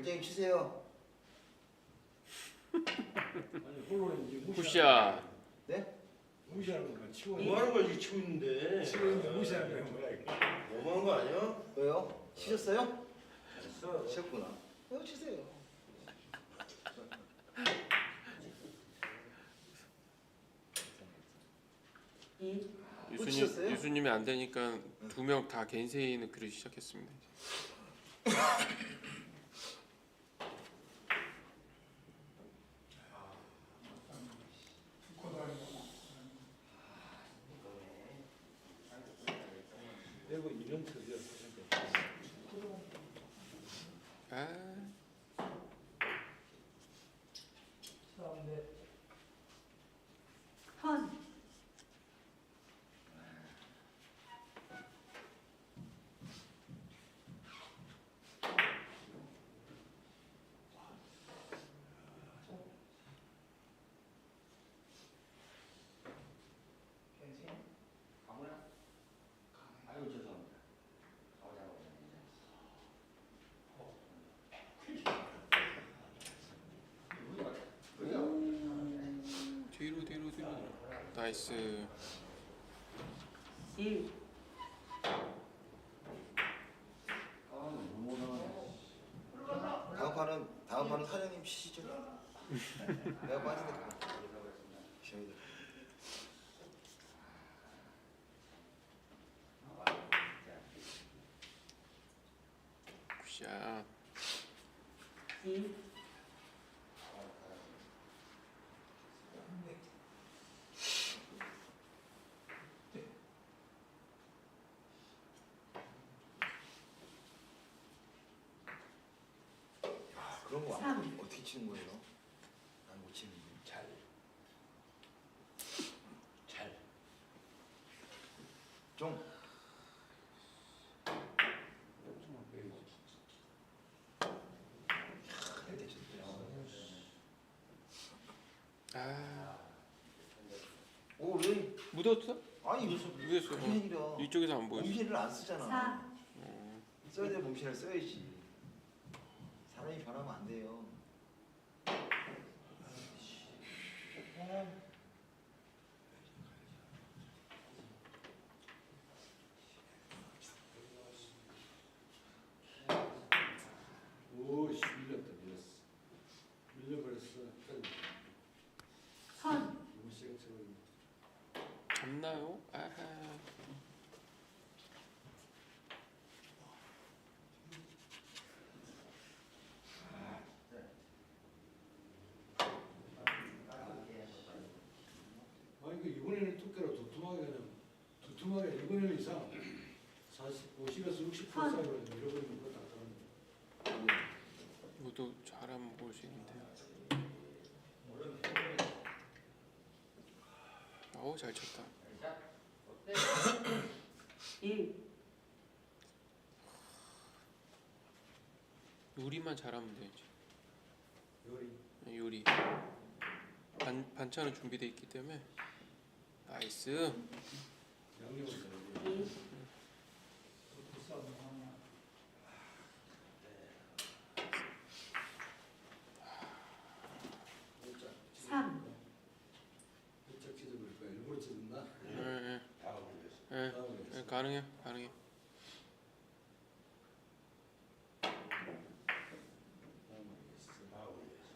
골장님 치세요. 아니 홀로는 이제 굿샷. 네? 무시하는 거야 치고 뭐 하는 거야 지금 치고 있는데 치고 있는데 무시하는 거야 뭐야 이거 너무한 거 아니야? 왜요? 치셨어요? 됐어 치셨구나. 왜 치세요? 또 유수님 치셨어요? 유수님이 안 되니까 두 명다 겐세이 넣기로 시작했습니다. 내가 이런 터지야 아, 턴 아유 죄송합니다. 가보자고 뒤로 뒤로 뒤로. 나이스. 1 다음 판은 다음 판은 사장님 치시죠. 내가 빠지니까. 시험이 돼. 굿샷. 2 아, 그런 거 삼. 안- 어떻게 치는 거예요? 난 못 치는데. 잘. 잘. 좀. 아, 오 왜? 묻었어? 아니 묻었어. 그게 아니라 이쪽에서 안 보였어. 몸신을 안 쓰잖아. 4 써야 될 몸신을 써야지. 사람이 변하면 안 돼요. 오씨 밀렸다 밀렸어 밀려버렸어 턴 너무 세게 쳐버렸네 잡나요? 아하. 아니 그 이번에는 두께로 두툼하게 그냥 두툼하게 이번에는 이상 40, 50에서 60% 선. 사이로 밀어버리는 거다 다른데 모두 잘하면 볼 수 있는데요. 어우 잘 쳤다. 1 요리만 잘하면 되지. 요리 요리. 반 반찬은 준비돼 있기 때문에 나이스. 양념을 잘해 2 3 살짝 찢어버릴 거야 일부러 찢었나? 예, 예, 다 올렸어 예, 다음에 예, 가능해, 가능해. 다 올렸어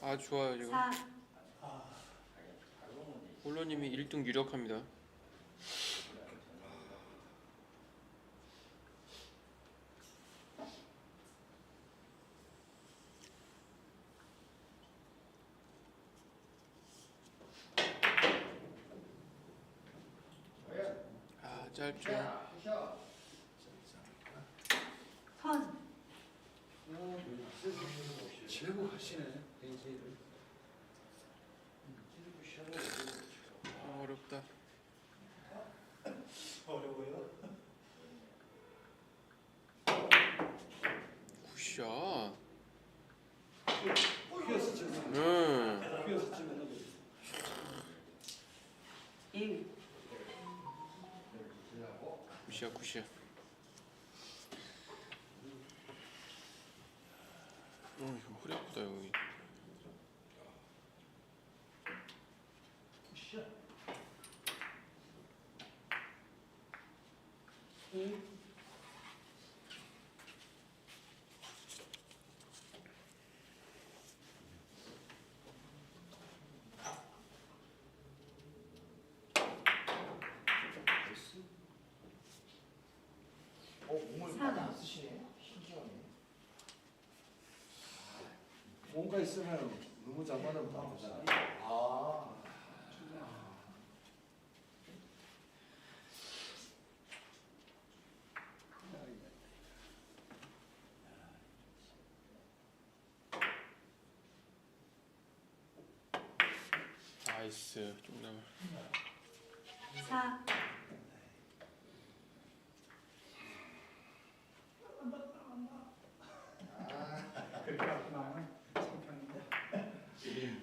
아 좋아요 지금. 4 홀로님이 1등 유력합니다. 아 짧죠. 턴 최고 하시네 벤치를 아, 어렵다. 어려워요? 굿샷. 휘어서 쳤어 응. 휘어서 치면 1 굿샷, 굿샷. 없다 여기. 이, 나이스. 어, 몸을 삼. 많이 안 쓰시네. 신기하네. 뭔가 있으면 너무 장난을 못 하잖아. 아. 나이스 좀 남아. 사,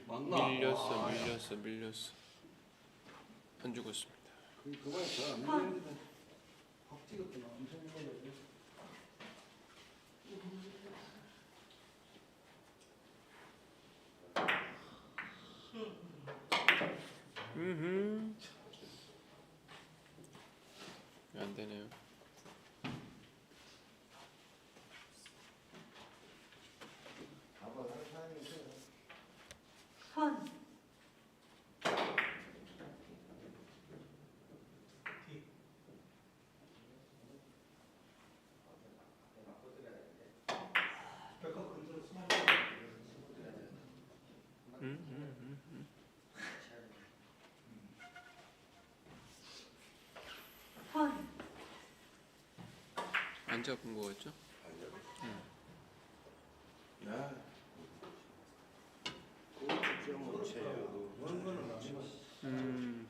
막나. 밀렸어 아, 밀렸어 밀렸어. 안 죽었습니다. 그 그거에 잘안 밀리는데 확 찍었더만 엄청 밀려요. 음. 안 되네요. 아빠 사장님 있어요. 턴, 음, 음, 음. 턴, 안 잡은 거 같죠? 야. 그거 진짜 못 쳐요. 그런 거는 못 쳐. 음.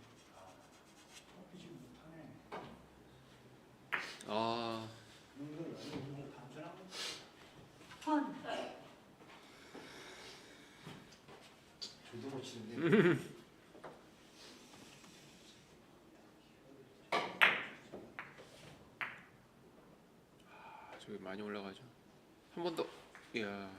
아 턴, 저도 못 치는데. 아, 저기 많이 올라가죠. 한 번 더. 이야.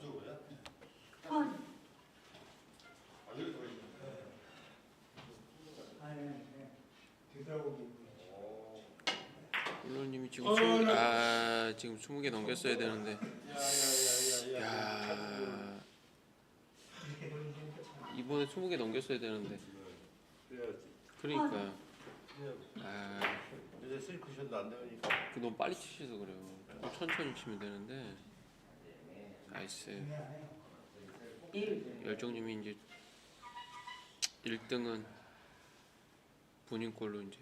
저거야? 턴, 아 여기 더 있네. 물론님이 지금 어, 스무, 나- 아 지금 20개 넘겼어야 되는데. 야야야야야. 야. 이번에 20개 넘겼어야 되는데. 그러니까. 아, 이제 슬크샷도 안 되니까. 그 너무 빨리 치셔서 그래요. 좀 천천히 치면 되는데. 나이스. 일, 열정님이 이제 1등은 본인 걸로 이제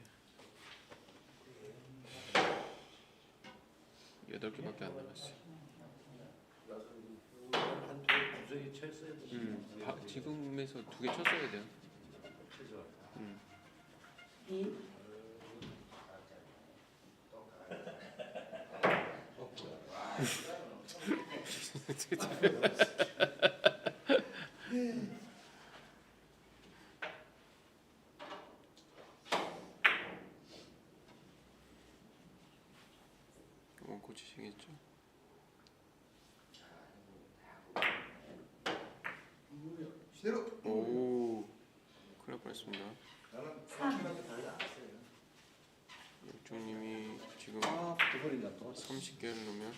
여덟 개밖에 안 남았어요. 음, 바, 지금에서 두 개 쳤어야 돼요. 음. 이, 이건 고치시겠죠? 시대로. 오, 나는 삼. 안 했어요. 열정님이 지금 아, 붙어버린다 또. 30개를 넣으면.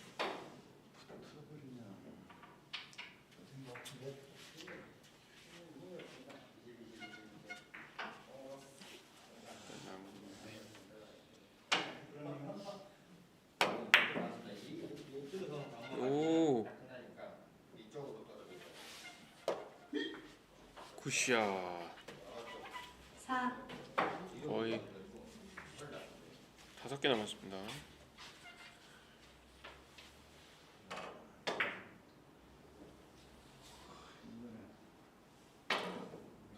굿샷. 사, 거의 다섯 개 남았습니다.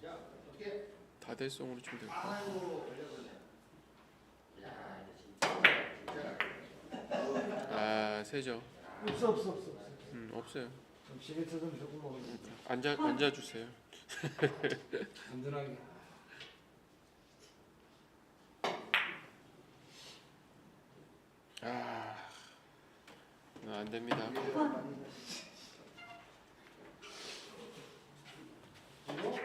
야 어떻게? 다 가대성으로 치면 될것 같아요. 아이고 걸려버렸네. 야 이제 진짜 진짜 아 세죠. 없어 없어 없어. 음 없어요. 좀 시계처 좀 조금 먹으면 앉아 앉아 주세요. 든든하게. 아, 안 됩니다. 그리고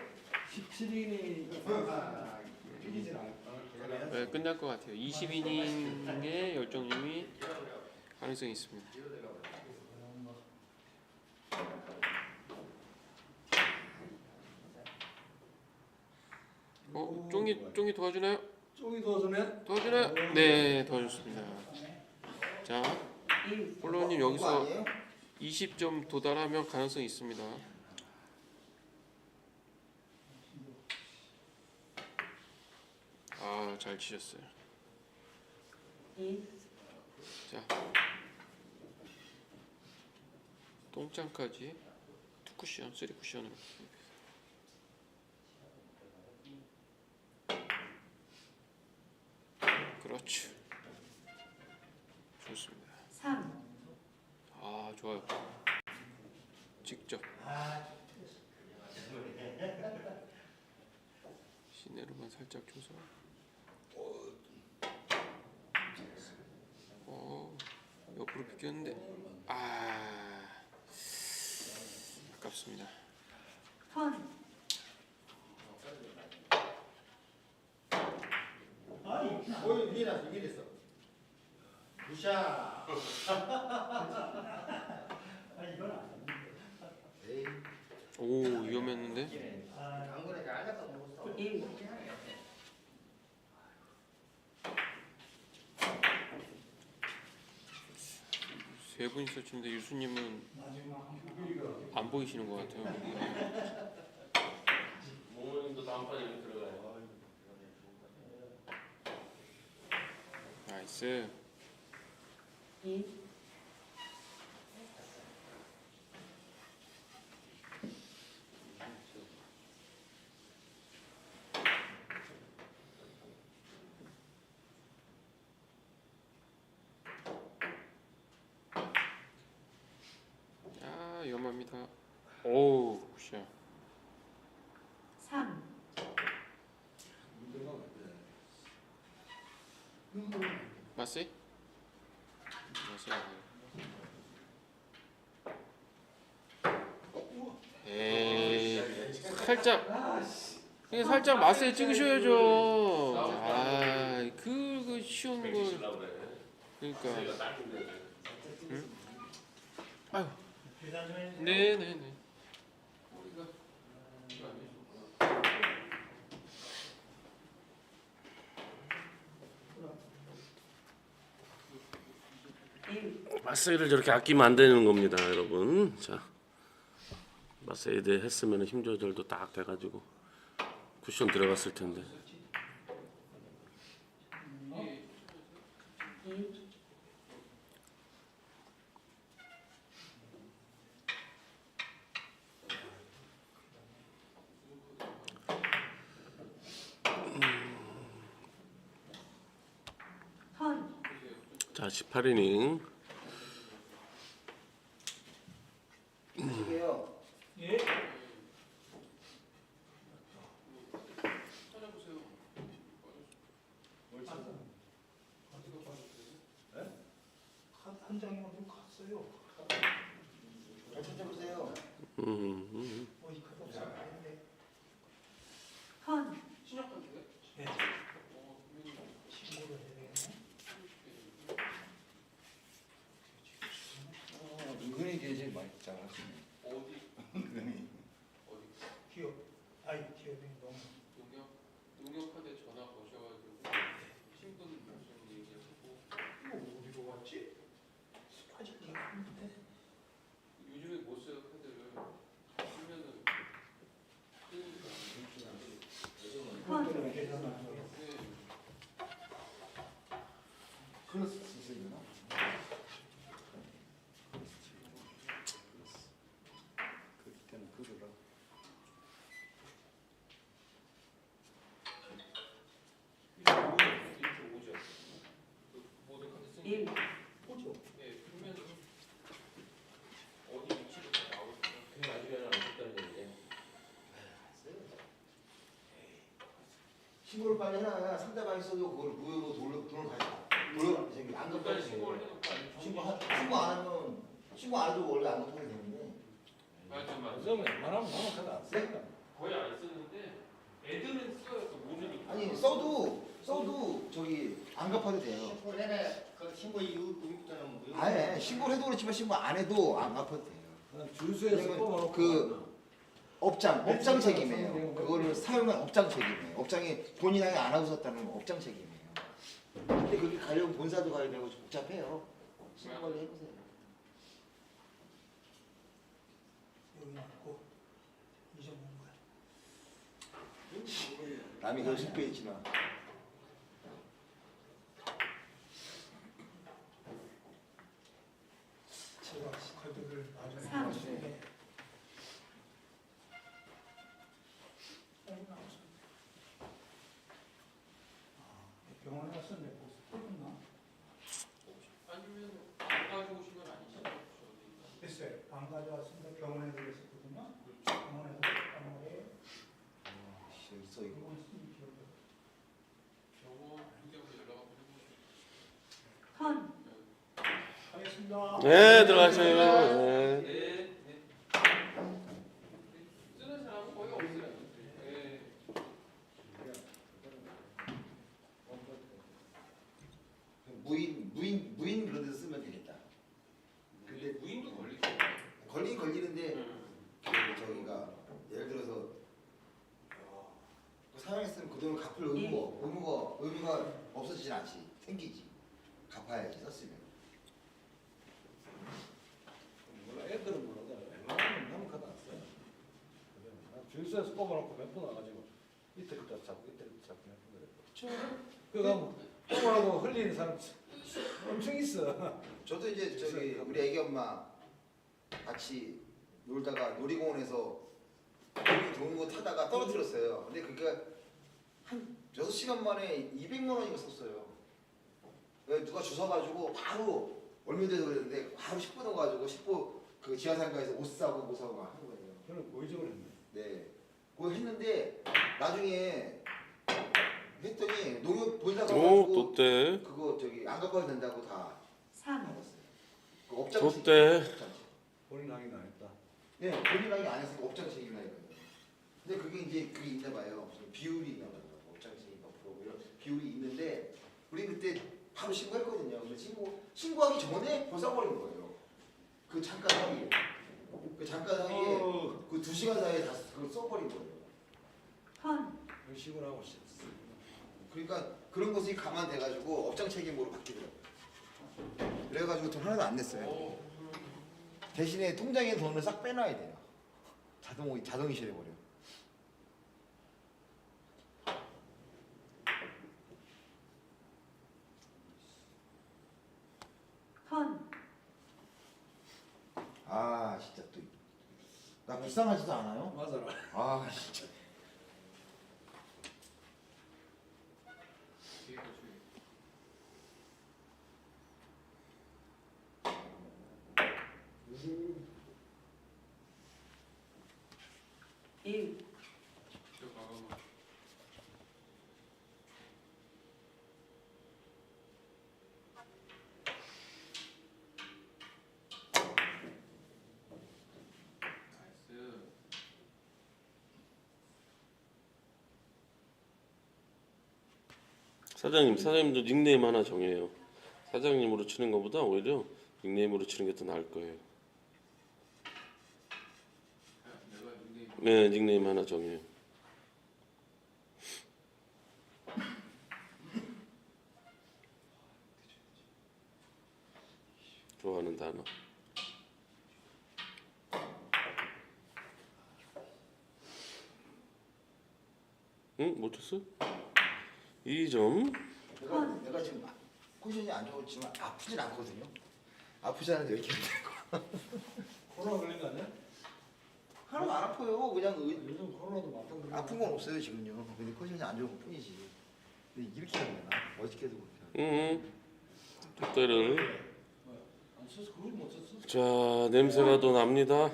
17인이 이기진 않아. 네, 끝날 것 같아요. 20이닝의 열정님이 가능성이 있습니다. 어, 쫑이 쫑이 도와주나요? 쪽이 도와주면 도와주나요? 네, 도와줬습니다. 자, 1. 홀로님 그거 여기서 아니에요? 20점 도달하면 가능성이 있습니다. 아, 잘 치셨어요. 2. 자, 똥장까지 투 쿠션, 쓰리 쿠션으로. 그렇죠. 좋습니다. 3. 아, 좋아요. 직접 시내로만 살짝 줘서. 어, 비켰는데 아, 아깝습니다. 턴. 어이 위에 났어 위에 됐어 무샤 에이, 오, 위험했는데. 안 그래 알겠어 먹었어 1. 세 분이서 치는데 유수님은 안 보이시는 것 같아요. 모모님도 다음판에 들어가요. 나이스. 2. 아, 위험합니다. 오우, 굿샷. 3. 맞세? 맞세. 에이, 살짝. 이게 살짝 맛에 찍으셔야죠. 아, 그, 그 쉬운 걸. 그러니까. 아유. 네, 네, 네. 마사이를 저렇게 아끼면 안 되는 겁니다, 여러분. 자, 마사이드 했으면 힘 조절도 딱 돼가지고 쿠션 들어갔을 텐데. 2. 턴. 자, 18이닝. 이게요. 한 장이면 좀 갔어요. 잘 찾아보세요. 음, 음. 어디 갔다 왔는데 턴. 신고를 해야 되겠네. 어, 은근히 되게 많이 잘하시네. 어디? 은근히. 기업, 아이 기업이 너무 농협 농협한테 전화 거셔가지고 신분 무슨 얘기하고 이거 어디로 왔지? 아직 네가 했는데 요즘에 못 써요 카드를 쓰면은 쓰니까 그것들은 계산 안 하고 네. 클러스 쓰시려나? 그때는 그거라. 1. 보죠. 네, 그러면 어디 위치로 다 나오죠? 그게 나중에는 안 됐다는 얘기지. 신고를 빨리 해놔야 상대방이 써도 그걸 무효로 돌려 돈을 돌려 저기 안 갚아도 일단 신고를 해놓고 안 신고 하, 신고 안 하면 신고 안 해도 원래 안 갚아도 되는데 맞아 맞아. 그러면 웬만하면 나는 그거 안 쓰니까. 거의 안 쓰는데 애들은 써요. 또 모르니까. 아니 써도 써도 저기 안 갚아도 돼요. 신고 내내 그 신고 이후 이후부터는 무효. 아예 신고를 해도 그렇지만 신고 안 해도 안 갚아도 돼요. 난 주유소에서 왜냐면 뽑아놓고 그 업장 업장 책임이에요. 그거를 사용한 업장 책임이에요. 업장이 본인이 안 하고 썼다는 건 업장 책임이에요. 근데 그게 가려면 본사도 가야 되고 복잡해요. 신고 관리 해보세요. 여기 놨고 잊어먹은 거야. 남이 그걸 실패했지만 제가 카드를 나중에 삼. 나중에 아, 병원에 가서 내 모습 뽑았나? 아니면 안 가지고 오신 건 아니시죠? 저기. 글쎄 안 가져왔으니까 병원에 들었었거든요. 병원에서 뽑았단 말이에요. 여기 써 있고 그건 쓰기 기억이 저거 누구한테 연락 한번 해보세요. 헌. 하겠습니다. 네, 들어가세요. 네. 쓰는 사람은 거의 없어요. 네. 무인 무인 무인 그런 데서 쓰면 되겠다. 근데 무인도 걸리죠. 걸리긴 걸리는데 음. 그 저기가 예를 들어서 그 사용했으면 그 돈을 갚을 의무가 의무가 의무가 없어지진 않지 생기지 갚아야지 썼으면 몰라 애들은 모르다. 웬만하면 나는 그거 안 써. 그래, 난 주유소에서 뽑아놓고 몇 번 와가지고 이틀 있다 자고 이틀 있다 자고 몇번 그래. 그거 뭐 뽑아놓고 흘리는 사람 엄청 있어. 저도 이제 저기 우리 애기 엄마 같이 놀다가 놀이공원에서 놀이 좋은 거 타다가 떨어뜨렸어요. 근데 그게 한 6시간 만에 200만 원인가 썼어요. 누가 주워가지고 바로 얼마 돼서 그랬는데 바로 10분 넣어가지고 10분 그 지하상가에서 옷 사고 뭐 사고 막 하는 거예요. 그걸 고의적으로 했네. 네. 그거 했는데 나중에 했더니 농협 본사 오, 가가지고 롯데. 그거 저기 안 갚아도 된다고 다 3. 받았어요. 그 업장 롯데. 책임, 업장 책임. 본인 확인 안 했다. 네, 본인이 안 했으니까 업장 책임이라 했거든요. 근데 그게 이제 그게 있나 봐요. 무슨 비율이 있나 봐요. 업장 책임 몇 프로 이런 비율이 있는데 우리 그때 바로 신고했거든요. 근데 신고 신고하기 전에 벌써 버린 거예요. 그 잠깐 사이에 그 잠깐 사이에 그두 시간 사이에 다 그걸 써버린 거예요. 헌. 의식을 하고 싶어. 그러니까 그런 것이 감안돼가지고 업장 책임으로 바뀌더라고요. 그래가지고 돈 하나도 안 냈어요. 오. 대신에 통장에 돈을 싹 빼놔야 돼요. 자동 자동 이체돼 버려. 헌. 아 진짜 또 나 불쌍하지도 않아요? 맞아라. 아 진짜. 뒤에 보시면 일. 저 과감한. 나이스. 사장님, 사장님도 닉네임 하나 정해요. 사장님으로 치는 것보다 오히려 닉네임으로 치는 게 더 나을 거예요. 네, 닉네임 하나 정해요. 좋아하는 단어. 응? 못 쳤어? 2점. 내가 내가 지금 아- 컨디션이 안 좋지만 아프진 않거든요. 아프지 않은데 왜 이렇게 안 되고? 코로나 걸린 거 아니야? 하나도 안 아파요. 그냥 의- 요즘 코로나도 막상 아픈 건 없어요 지금요. 근데 컨디션이 안 좋은 것 뿐이지. 근데 이렇게 해야 되나? 어저께도 그렇게. 안 그걸 못 썼어. 자 냄새가 더 납니다.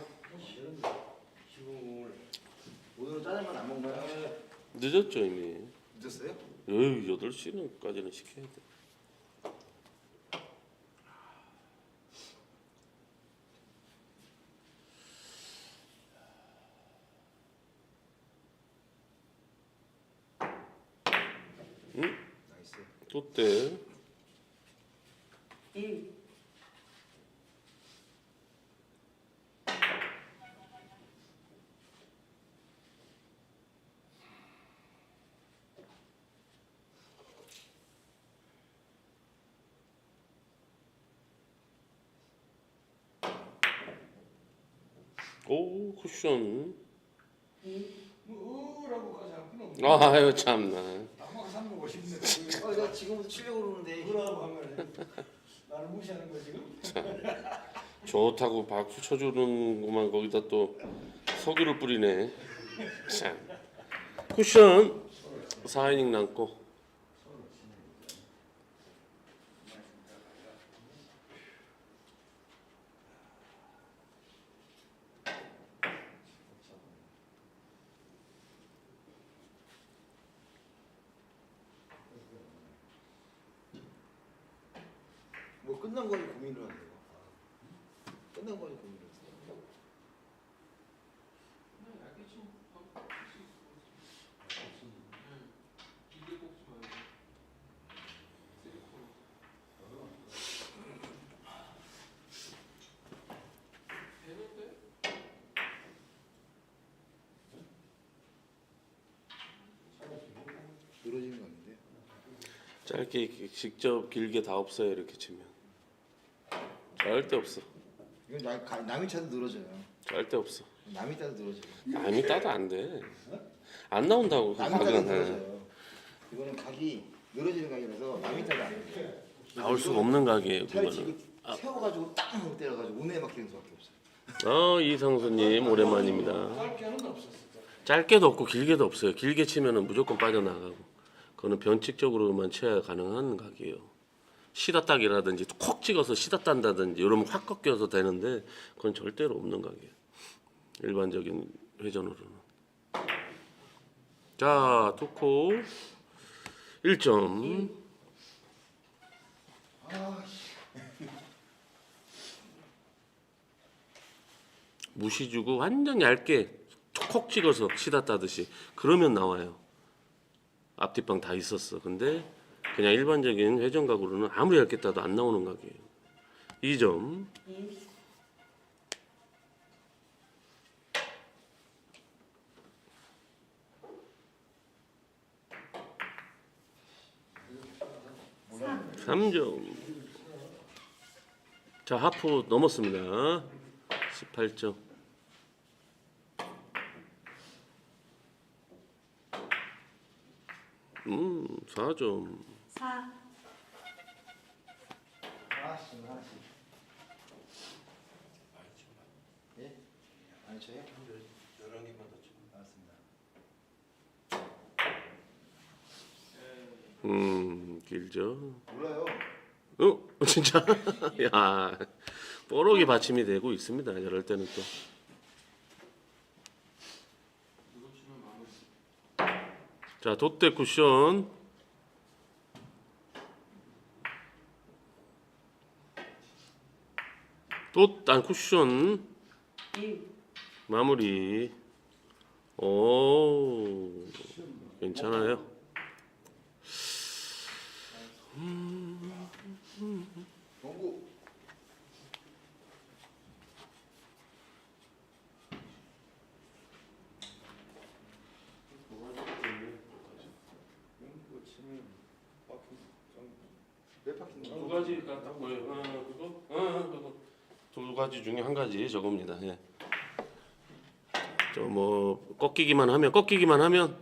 오늘은 짜장면 안 먹나요? 늦었죠 이미. 늦었어요? 여유 8시는까지는 시켜야 돼. 나이스. 돛대 1, 오 쿠션. 2, 뭐 으라고까지 할 필요 없네. 아유 참나. 싶네. 아, 나 지금부터 치려고 그러는데. 으라고 하면 나를 무시하는 거 지금? 좋다고 박수 쳐주는구만. 거기다 또 석유를 뿌리네. 참. 쿠션. 4이닝 남고 뭐 끝난 거니 고민을 하네요. 끝난 거니 고민을 했어요. 늘어지는 거 아닌데? 짧게 직접 길게 다 없어요 이렇게 치면 절대 없어 이건 나, 가, 남이 차도 늘어져요. 절대 없어 남이 차도 늘어져요. 남이 따도 안돼안 나온다고 그 남이 차도 각은 늘어져요. 이거는 각이 늘어지는 각이라서 남이 차도 안 돼요. 나올 수가 없는 각이에요 차라리 그거는 지금 세워가지고 딱 때려가지고 운에 막히는 수밖에 없어요. 어 이상수님 오랜만입니다 짧게는 없었어. 짧게도 없고 길게도 없어요. 길게 치면은 무조건 빠져나가고 그거는 변칙적으로만 쳐야 가능한 각이에요. 시다딱이라든지 콕 찍어서 시다 딴다든지 이러면 확 꺾여서 되는데 그건 절대로 없는 각이에요. 일반적인 회전으로는. 자, 투코 1점. 무시 주고 완전 얇게 콕 찍어서 시다 따듯이 그러면 나와요. 앞뒷방 다 있었어. 근데 그냥 일반적인 회전 각으로는 아무리 얇게 따도 안 나오는 각이에요. 2점. 2, 삼, 3점. 자, 하프 넘었습니다. 18점. 음, 4점. 4, 하나씩 하나씩. 예? 아니 저요? 11개만 더 치고. 알았습니다. 음, 길죠. 몰라요. 어, 진짜? 야, 뽀록이 받침이 되고 있습니다. 이럴 때는 또. 자, 돛대 쿠션. 돛, 안 쿠션. 1, 마무리. 오, 괜찮아요. 농구. 농구 치면 바퀴 몇 바퀴 두 가지가 딱 보여요. 어, 그거? 어, 그거. 두 가지 중에 한 가지 저겁니다. 예. 저뭐 꺾이기만 하면 꺾이기만 하면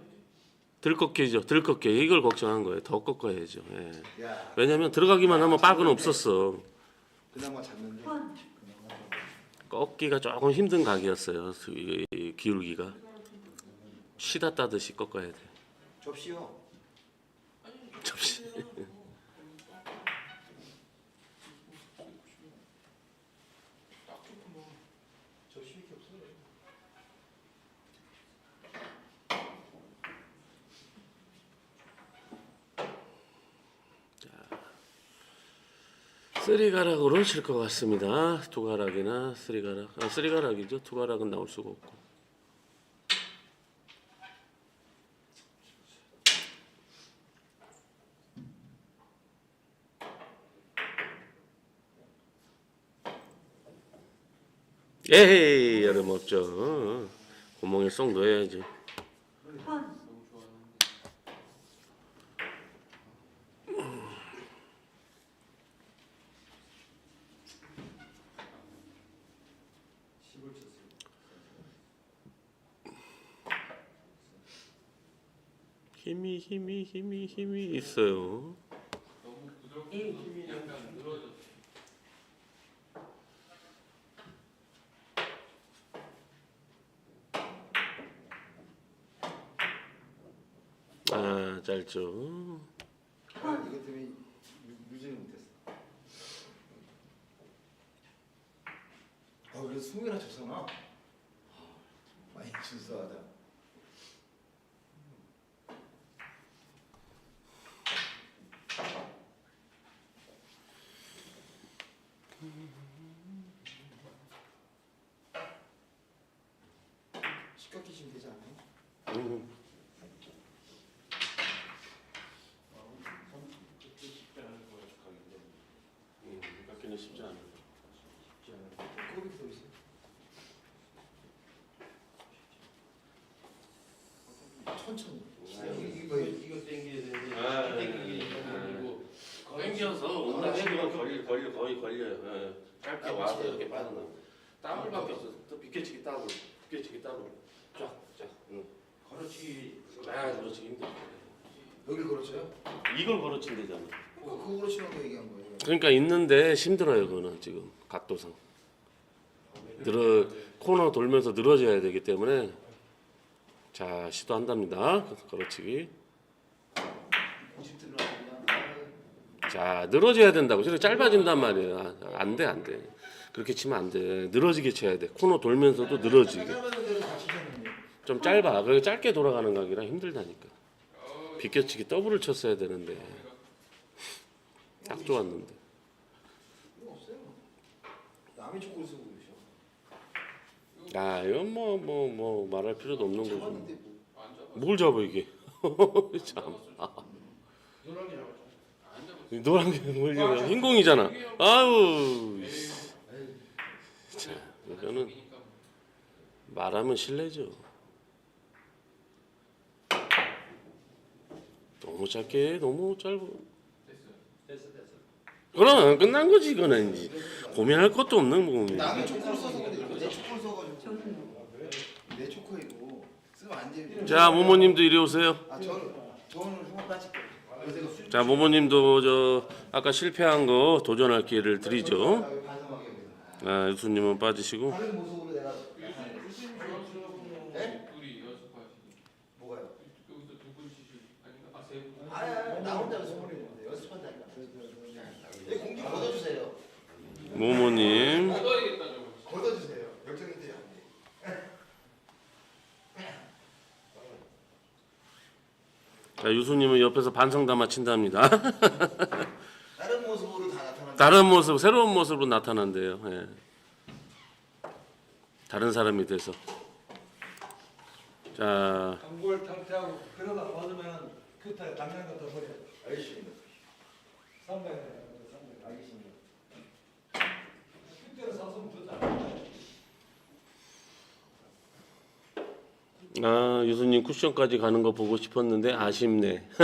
들꺾이죠. 들꺾여. 이걸 걱정한 거예요. 더 꺾어야죠. 예. 야, 왜냐면 들어가기만 하면 빡은 없었어. 그나마 잡는데. 턴, 꺾기가 조금 힘든 각이었어요. 이- 이 기울기가 시다 따듯이 꺾어야 돼. 접시요. 접시. 쓰리가락으로 칠 것 같습니다. 두 가락이나 쓰리가락. 아, 쓰리가락이죠. 두 가락은 나올 수가 없고. 에헤이 여름 없죠. 어, 구멍에 쏙 넣어야지. 턴. 힘이 힘이 힘이 힘이 있어요. 아 짧죠. 아, 이것 때문에 유- 유지를 못했어. 아 그래서 승민아 쳤잖아. 아, 많이 준수하다. 시각기심 되지 않아요? 음. 음, 깎기는 쉽지 않아요. 꼬비 더 있어. 천천히. 이거 이거 이거 땡겨야 되는데 아, 땡기기 네. 그리고 땡겨서 온다 해도 걸리 걸리 거의 걸려요. 예. 짧게 아, 와서. 이렇게 빠져나. 땀을 밖에 없어. 또 비켜치기 따로, 비켜치기 따로. 쫙, 쫙. 응. 걸어치기 아, 그렇지 힘들어. 여길 걸었어요? 이걸 걸어친대잖아. 그 그거로 치는 거 얘기한 거예요. 그러니까 있는데 힘들어요, 그거는 지금 각도상. 늘어 코너 돌면서 늘어져야 되기 때문에 자 시도한답니다. 걸어치기. 90 들어가면 그냥 자 늘어져야 된다고. 저렇게 짧아진단 말이에요. 아, 안 돼, 안 돼. 그렇게 치면 안 돼. 늘어지게 쳐야 돼. 코너 돌면서도 늘어지게. 좀 짧아. 그게 짧게 돌아가는 각이라 힘들다니까. 비껴치기 더블을 쳤어야 되는데 딱 좋았는데. 이거 없어요. 남의 축구를 쓰고 계셔. 아 이건 뭐 뭐 뭐 말할 필요도 없는 거죠. 잡았는데 뭐. 뭘 잡아 이게? 참. 아. 이 노란 게 뭘요? 흰공이잖아. 아우. 자, 이거는 말하면 실례죠. 너무 짧게, 너무 짧아. 그럼 끝난 거지 이거는 이제 고민할 것도 없는 고민. 남의 축구를 써서 근데 내 축구를 써가지고 내 이거 쓰면 안 돼. 자 모모님도 이리 오세요. 아 저는 저는 흉을 빠질 거예요. 그래서 내가 술- 자 모모님도 저 아까 실패한 거 도전할 기회를 드리죠. 반성하게 됩니다. 아 유수님은 빠지시고. 다른 모습으로 내가 나타내요. 네? 뭐가요? 아니 아니 나 혼자 연습한다니까. 내 공기 걷어주세요. 모모님. 걷어주세요. 자 유수님은 옆에서 반성 담아 친답니다. 다른 모습으로 다 나타난다. 다른 모습, 새로운 모습으로 나타난대요. 예. 다른 사람이 돼서. 자, 단골 탕태하고 그러다 맞으면 그때 당장 갖다 버려. 알겠습니다. 삼백. 삼백. 알겠습니다. 그때로 샀으면 좋다. 아 유수님 쿠션까지 가는 거 보고 싶었는데 아쉽네.